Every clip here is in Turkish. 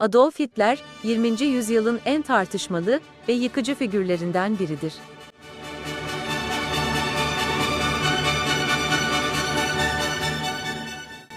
Adolf Hitler, 20. yüzyılın en tartışmalı ve yıkıcı figürlerinden biridir.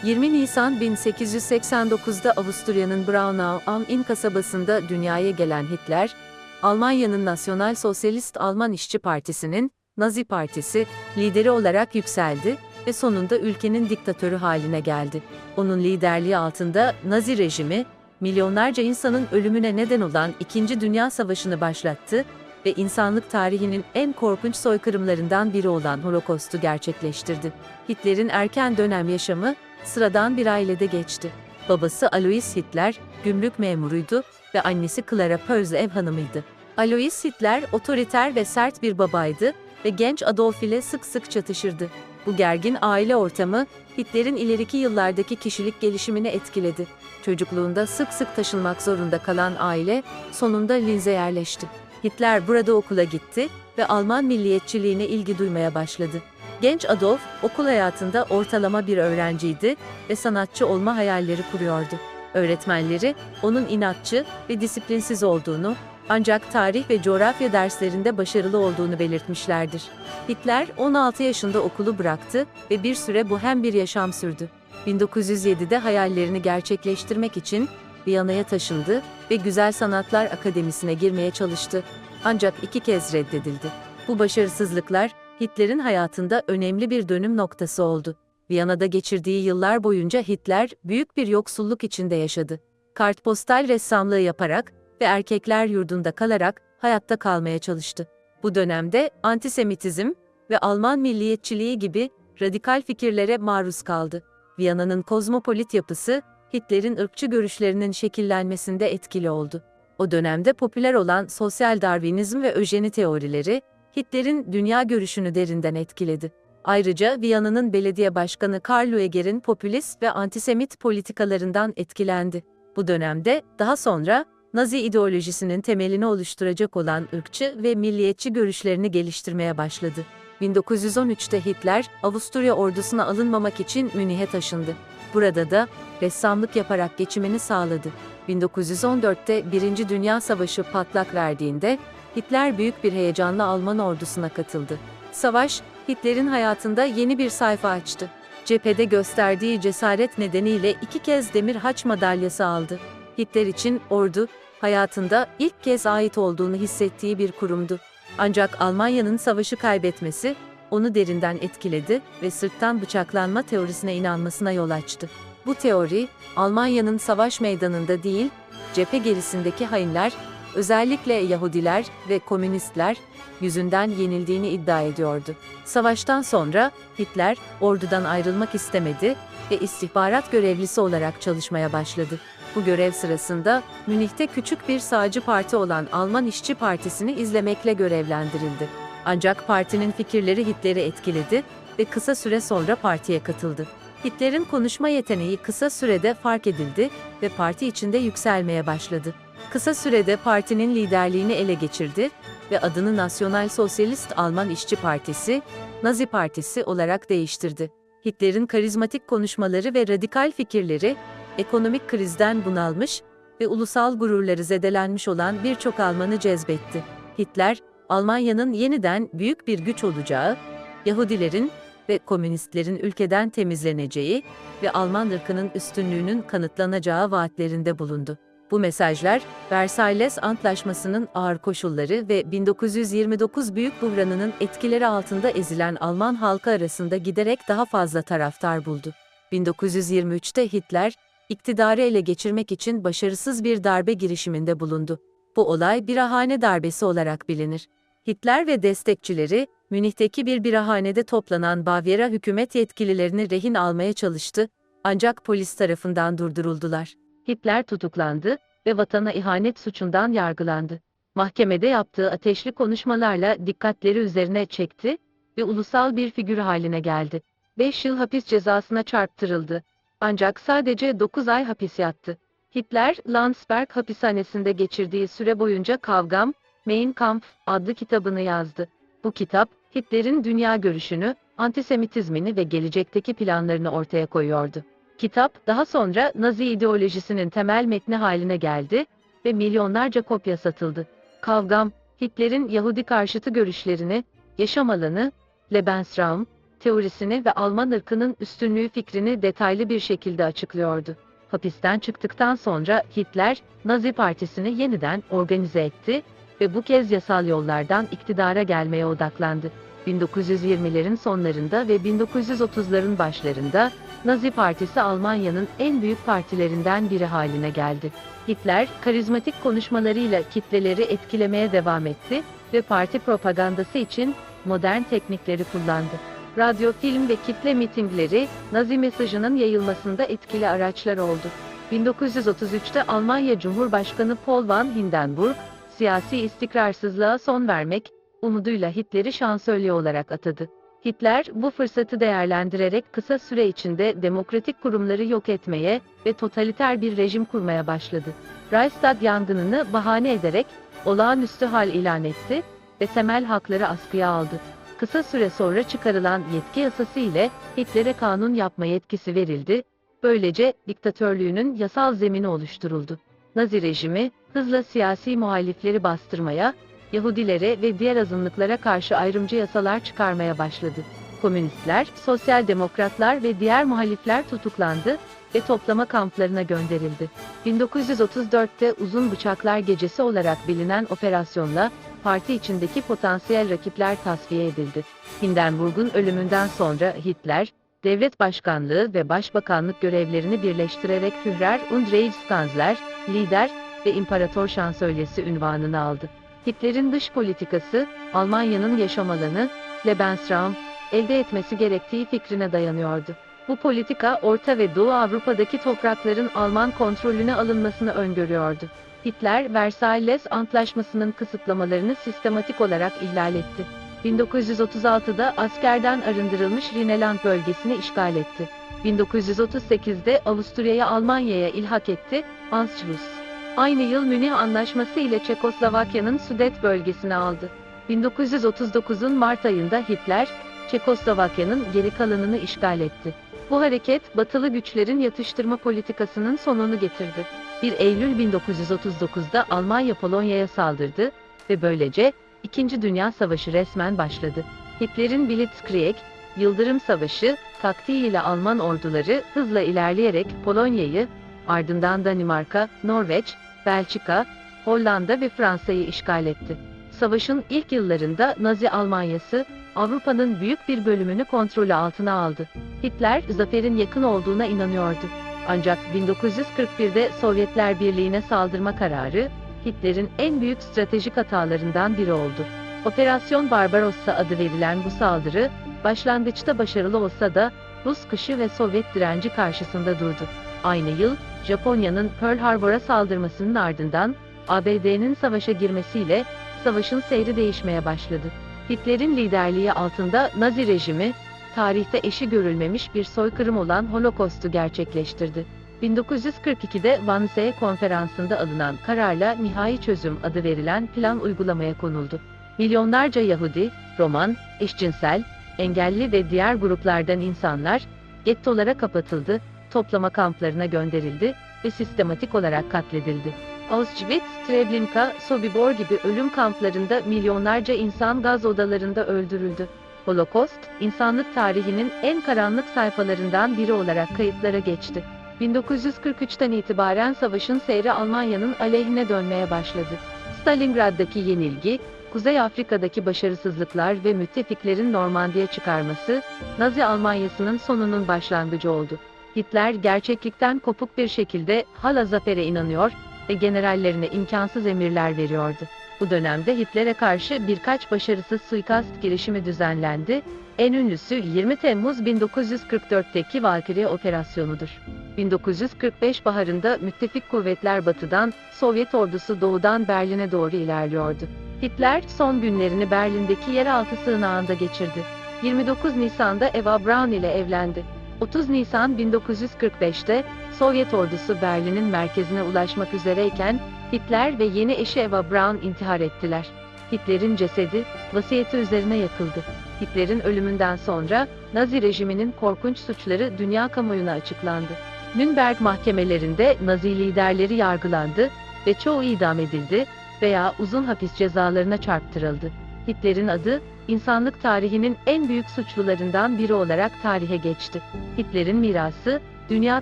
...20 Nisan 1889'da Avusturya'nın Braunau am Inn kasabasında dünyaya gelen Hitler, Almanya'nın Nasyonal Sosyalist Alman İşçi Partisi'nin, Nazi Partisi, lideri olarak yükseldi ve sonunda ülkenin diktatörü haline geldi. Onun liderliği altında Nazi rejimi, milyonlarca insanın ölümüne neden olan İkinci Dünya Savaşı'nı başlattı ve insanlık tarihinin en korkunç soykırımlarından biri olan Holocaust'u gerçekleştirdi. Hitler'in erken dönem yaşamı sıradan bir ailede geçti. Babası Alois Hitler, gümrük memuruydu ve annesi Clara Pölz ev hanımıydı. Alois Hitler otoriter ve sert bir babaydı ve genç Adolf ile sık sık çatışırdı. Bu gergin aile ortamı Hitler'in ileriki yıllardaki kişilik gelişimini etkiledi. Çocukluğunda sık sık taşınmak zorunda kalan aile sonunda Linz'e yerleşti. Hitler burada okula gitti ve Alman milliyetçiliğine ilgi duymaya başladı. Genç Adolf okul hayatında ortalama bir öğrenciydi ve sanatçı olma hayalleri kuruyordu. Öğretmenleri onun inatçı ve disiplinsiz olduğunu ancak tarih ve coğrafya derslerinde başarılı olduğunu belirtmişlerdir. Hitler 16 yaşında okulu bıraktı ve bir süre bu hem bir yaşam sürdü. 1907'de hayallerini gerçekleştirmek için Viyana'ya taşındı ve Güzel Sanatlar Akademisi'ne girmeye çalıştı. Ancak iki kez reddedildi. Bu başarısızlıklar Hitler'in hayatında önemli bir dönüm noktası oldu. Viyana'da geçirdiği yıllar boyunca Hitler büyük bir yoksulluk içinde yaşadı. Kartpostal ressamlığı yaparak ve erkekler yurdunda kalarak hayatta kalmaya çalıştı. Bu dönemde antisemitizm ve Alman milliyetçiliği gibi radikal fikirlere maruz kaldı. Viyana'nın kozmopolit yapısı Hitler'in ırkçı görüşlerinin şekillenmesinde etkili oldu. O dönemde popüler olan sosyal darwinizm ve öjeni teorileri Hitler'in dünya görüşünü derinden etkiledi. Ayrıca Viyana'nın belediye başkanı Karl Lueger'in popülist ve antisemit politikalarından etkilendi. Bu dönemde daha sonra Nazi ideolojisinin temelini oluşturacak olan ırkçı ve milliyetçi görüşlerini geliştirmeye başladı. 1913'te Hitler, Avusturya ordusuna alınmamak için Münih'e taşındı. Burada da ressamlık yaparak geçimini sağladı. 1914'te Birinci Dünya Savaşı patlak verdiğinde Hitler büyük bir heyecanla Alman ordusuna katıldı. Savaş, Hitler'in hayatında yeni bir sayfa açtı. Cephede gösterdiği cesaret nedeniyle iki kez Demir Haç madalyası aldı. Hitler için ordu, hayatında ilk kez ait olduğunu hissettiği bir kurumdu. Ancak Almanya'nın savaşı kaybetmesi, onu derinden etkiledi ve sırttan bıçaklanma teorisine inanmasına yol açtı. Bu teori, Almanya'nın savaş meydanında değil, cephe gerisindeki hainler, özellikle Yahudiler ve komünistler yüzünden yenildiğini iddia ediyordu. Savaştan sonra Hitler ordudan ayrılmak istemedi ve istihbarat görevlisi olarak çalışmaya başladı. Bu görev sırasında Münih'te küçük bir sağcı parti olan Alman İşçi Partisi'ni izlemekle görevlendirildi. Ancak partinin fikirleri Hitler'i etkiledi ve kısa süre sonra partiye katıldı. Hitler'in konuşma yeteneği kısa sürede fark edildi ve parti içinde yükselmeye başladı. Kısa sürede partinin liderliğini ele geçirdi ve adını Nasyonal Sosyalist Alman İşçi Partisi, Nazi Partisi olarak değiştirdi. Hitler'in karizmatik konuşmaları ve radikal fikirleri, ekonomik krizden bunalmış ve ulusal gururları zedelenmiş olan birçok Almanı cezbetti. Hitler, Almanya'nın yeniden büyük bir güç olacağı, Yahudilerin ve komünistlerin ülkeden temizleneceği ve Alman ırkının üstünlüğünün kanıtlanacağı vaatlerinde bulundu. Bu mesajlar, Versailles Antlaşması'nın ağır koşulları ve 1929 Büyük Buhranı'nın etkileri altında ezilen Alman halkı arasında giderek daha fazla taraftar buldu. 1923'te Hitler, iktidarı ele geçirmek için başarısız bir darbe girişiminde bulundu. Bu olay birahane darbesi olarak bilinir. Hitler ve destekçileri, Münih'teki bir birahanede toplanan Bavyera hükümet yetkililerini rehin almaya çalıştı, ancak polis tarafından durduruldular. Hitler tutuklandı ve vatana ihanet suçundan yargılandı. Mahkemede yaptığı ateşli konuşmalarla dikkatleri üzerine çekti ve ulusal bir figür haline geldi. 5 yıl hapis cezasına çarptırıldı. Ancak sadece 9 ay hapis yattı. Hitler, Landsberg hapishanesinde geçirdiği süre boyunca Kavgam, Mein Kampf adlı kitabını yazdı. Bu kitap, Hitler'in dünya görüşünü, antisemitizmini ve gelecekteki planlarını ortaya koyuyordu. Kitap, daha sonra Nazi ideolojisinin temel metni haline geldi ve milyonlarca kopya satıldı. Kavgam, Hitler'in Yahudi karşıtı görüşlerini, yaşam alanı, Lebensraum, teorisini ve Alman ırkının üstünlüğü fikrini detaylı bir şekilde açıklıyordu. Hapisten çıktıktan sonra Hitler, Nazi Partisi'ni yeniden organize etti ve bu kez yasal yollardan iktidara gelmeye odaklandı. 1920'lerin sonlarında ve 1930'ların başlarında Nazi Partisi Almanya'nın en büyük partilerinden biri haline geldi. Hitler, karizmatik konuşmalarıyla kitleleri etkilemeye devam etti ve parti propagandası için modern teknikleri kullandı. Radyo, film ve kitle mitingleri, Nazi mesajının yayılmasında etkili araçlar oldu. 1933'te Almanya Cumhurbaşkanı Paul von Hindenburg, siyasi istikrarsızlığa son vermek, umuduyla Hitler'i şansölye olarak atadı. Hitler, bu fırsatı değerlendirerek kısa süre içinde demokratik kurumları yok etmeye ve totaliter bir rejim kurmaya başladı. Reichstag yangınını bahane ederek olağanüstü hal ilan etti ve temel hakları askıya aldı. Kısa süre sonra çıkarılan yetki yasası ile Hitler'e kanun yapma yetkisi verildi, böylece diktatörlüğünün yasal zemini oluşturuldu. Nazi rejimi, hızla siyasi muhalifleri bastırmaya, Yahudilere ve diğer azınlıklara karşı ayrımcı yasalar çıkarmaya başladı. Komünistler, sosyal demokratlar ve diğer muhalifler tutuklandı ve toplama kamplarına gönderildi. 1934'te Uzun Bıçaklar Gecesi olarak bilinen operasyonla parti içindeki potansiyel rakipler tasfiye edildi. Hindenburg'un ölümünden sonra Hitler, devlet başkanlığı ve başbakanlık görevlerini birleştirerek Führer und Reichskanzler, lider ve imparator şansölyesi ünvanını aldı. Hitler'in dış politikası, Almanya'nın yaşam alanı, Lebensraum, elde etmesi gerektiği fikrine dayanıyordu. Bu politika Orta ve Doğu Avrupa'daki toprakların Alman kontrolüne alınmasını öngörüyordu. Hitler, Versailles Antlaşması'nın kısıtlamalarını sistematik olarak ihlal etti. 1936'da askerden arındırılmış Rhineland bölgesini işgal etti. 1938'de Avusturya'yı Almanya'ya ilhak etti, Anschluss. Aynı yıl Münih Anlaşması ile Çekoslovakya'nın Sudet bölgesini aldı. 1939'un Mart ayında Hitler, Çekoslovakya'nın geri kalanını işgal etti. Bu hareket, batılı güçlerin yatıştırma politikasının sonunu getirdi. 1 Eylül 1939'da Almanya Polonya'ya saldırdı ve böylece İkinci Dünya Savaşı resmen başladı. Hitler'in Blitzkrieg, Yıldırım Savaşı, taktiğiyle Alman orduları hızla ilerleyerek Polonya'yı, ardından Danimarka, Norveç, Belçika, Hollanda ve Fransa'yı işgal etti. Savaşın ilk yıllarında Nazi Almanyası, Avrupa'nın büyük bir bölümünü kontrolü altına aldı. Hitler, zaferin yakın olduğuna inanıyordu. Ancak 1941'de Sovyetler Birliği'ne saldırma kararı, Hitler'in en büyük stratejik hatalarından biri oldu. Operasyon Barbarossa adı verilen bu saldırı, başlangıçta başarılı olsa da Rus kışı ve Sovyet direnci karşısında durdu. Aynı yıl, Japonya'nın Pearl Harbor'a saldırmasının ardından, ABD'nin savaşa girmesiyle, savaşın seyri değişmeye başladı. Hitler'in liderliği altında Nazi rejimi, tarihte eşi görülmemiş bir soykırım olan Holocaust'u gerçekleştirdi. 1942'de Wannsee konferansında alınan kararla nihai çözüm adı verilen plan uygulamaya konuldu. Milyonlarca Yahudi, Roman, eşcinsel, engelli ve diğer gruplardan insanlar, gettolara kapatıldı, toplama kamplarına gönderildi ve sistematik olarak katledildi. Auschwitz, Treblinka, Sobibor gibi ölüm kamplarında milyonlarca insan gaz odalarında öldürüldü. Holocaust, insanlık tarihinin en karanlık sayfalarından biri olarak kayıtlara geçti. 1943'ten itibaren savaşın seyri Almanya'nın aleyhine dönmeye başladı. Stalingrad'daki yenilgi, Kuzey Afrika'daki başarısızlıklar ve müttefiklerin Normandiya çıkarması, Nazi Almanyası'nın sonunun başlangıcı oldu. Hitler gerçeklikten kopuk bir şekilde hala zafere inanıyor ve generallerine imkansız emirler veriyordu. Bu dönemde Hitler'e karşı birkaç başarısız suikast girişimi düzenlendi, en ünlüsü 20 Temmuz 1944'teki Valkyrie operasyonudur. 1945 baharında müttefik kuvvetler batıdan, Sovyet ordusu doğudan Berlin'e doğru ilerliyordu. Hitler son günlerini Berlin'deki yeraltı sığınağında geçirdi. 29 Nisan'da Eva Braun ile evlendi. 30 Nisan 1945'te Sovyet ordusu Berlin'in merkezine ulaşmak üzereyken Hitler ve yeni eşi Eva Braun intihar ettiler. Hitler'in cesedi, vasiyeti üzerine yakıldı. Hitler'in ölümünden sonra, Nazi rejiminin korkunç suçları dünya kamuoyuna açıklandı. Nürnberg mahkemelerinde Nazi liderleri yargılandı ve çoğu idam edildi veya uzun hapis cezalarına çarptırıldı. Hitler'in adı, insanlık tarihinin en büyük suçlularından biri olarak tarihe geçti. Hitler'in mirası, dünya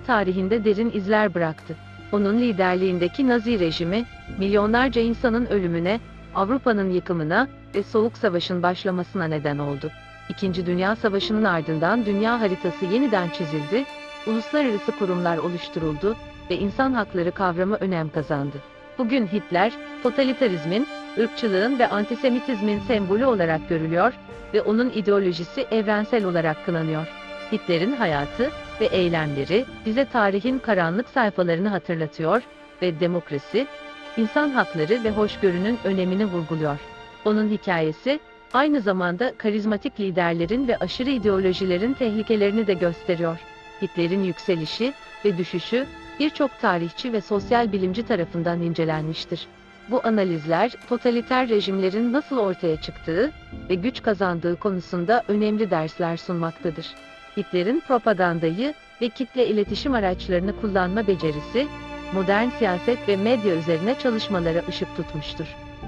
tarihinde derin izler bıraktı. Onun liderliğindeki Nazi rejimi, milyonlarca insanın ölümüne, Avrupa'nın yıkımına ve Soğuk Savaş'ın başlamasına neden oldu. İkinci Dünya Savaşı'nın ardından dünya haritası yeniden çizildi, uluslararası kurumlar oluşturuldu ve insan hakları kavramı önem kazandı. Bugün Hitler, totalitarizmin, ırkçılığın ve antisemitizmin sembolü olarak görülüyor ve onun ideolojisi evrensel olarak kınanıyor. Hitler'in hayatı ve eylemleri bize tarihin karanlık sayfalarını hatırlatıyor ve demokrasi, insan hakları ve hoşgörünün önemini vurguluyor. Onun hikayesi aynı zamanda karizmatik liderlerin ve aşırı ideolojilerin tehlikelerini de gösteriyor. Hitler'in yükselişi ve düşüşü birçok tarihçi ve sosyal bilimci tarafından incelenmiştir. Bu analizler totaliter rejimlerin nasıl ortaya çıktığı ve güç kazandığı konusunda önemli dersler sunmaktadır. Hitler'in propagandayı ve kitle iletişim araçlarını kullanma becerisi, modern siyaset ve medya üzerine çalışmalara ışık tutmuştur.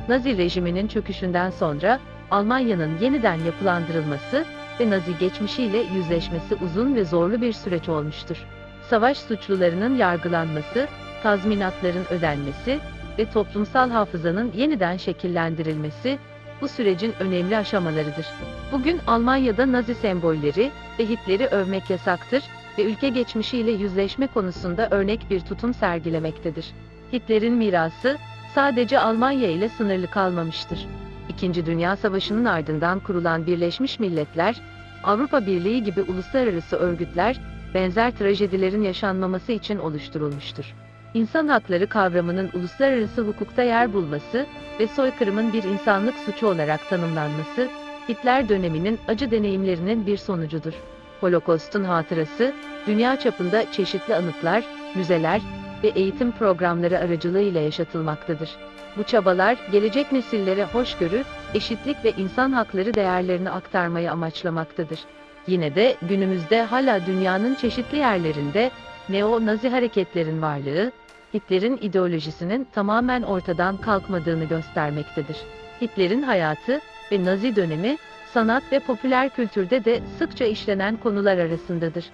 Nazi rejiminin çöküşünden sonra Almanya'nın yeniden yapılandırılması ve Nazi geçmişiyle yüzleşmesi uzun ve zorlu bir süreç olmuştur. Savaş suçlularının yargılanması, tazminatların ödenmesi ve toplumsal hafızanın yeniden şekillendirilmesi bu sürecin önemli aşamalarıdır. Bugün Almanya'da Nazi sembolleri ve Hitler'i övmek yasaktır ve ülke geçmişiyle yüzleşme konusunda örnek bir tutum sergilemektedir. Hitler'in mirası sadece Almanya ile sınırlı kalmamıştır. İkinci Dünya Savaşı'nın ardından kurulan Birleşmiş Milletler, Avrupa Birliği gibi uluslararası örgütler benzer trajedilerin yaşanmaması için oluşturulmuştur. İnsan hakları kavramının uluslararası hukukta yer bulması ve soykırımın bir insanlık suçu olarak tanımlanması, Hitler döneminin acı deneyimlerinin bir sonucudur. Holokost'un hatırası, dünya çapında çeşitli anıtlar, müzeler ve eğitim programları aracılığıyla yaşatılmaktadır. Bu çabalar, gelecek nesillere hoşgörü, eşitlik ve insan hakları değerlerini aktarmayı amaçlamaktadır. Yine de günümüzde hala dünyanın çeşitli yerlerinde neo-nazi hareketlerin varlığı, Hitler'in ideolojisinin tamamen ortadan kalkmadığını göstermektedir. Hitler'in hayatı ve Nazi dönemi, sanat ve popüler kültürde de sıkça işlenen konular arasındadır.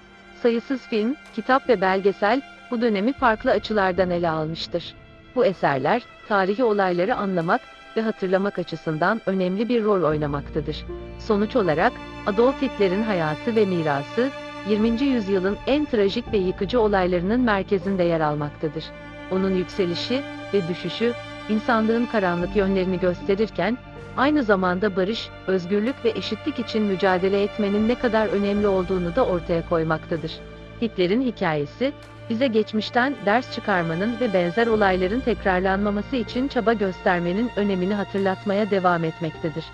Sayısız film, kitap ve belgesel bu dönemi farklı açılardan ele almıştır. Bu eserler, tarihi olayları anlamak ve hatırlamak açısından önemli bir rol oynamaktadır. Sonuç olarak, Adolf Hitler'in hayatı ve mirası, 20. yüzyılın en trajik ve yıkıcı olaylarının merkezinde yer almaktadır. Onun yükselişi ve düşüşü, insanlığın karanlık yönlerini gösterirken, aynı zamanda barış, özgürlük ve eşitlik için mücadele etmenin ne kadar önemli olduğunu da ortaya koymaktadır. Hitler'in hikayesi, bize geçmişten ders çıkarmanın ve benzer olayların tekrarlanmaması için çaba göstermenin önemini hatırlatmaya devam etmektedir.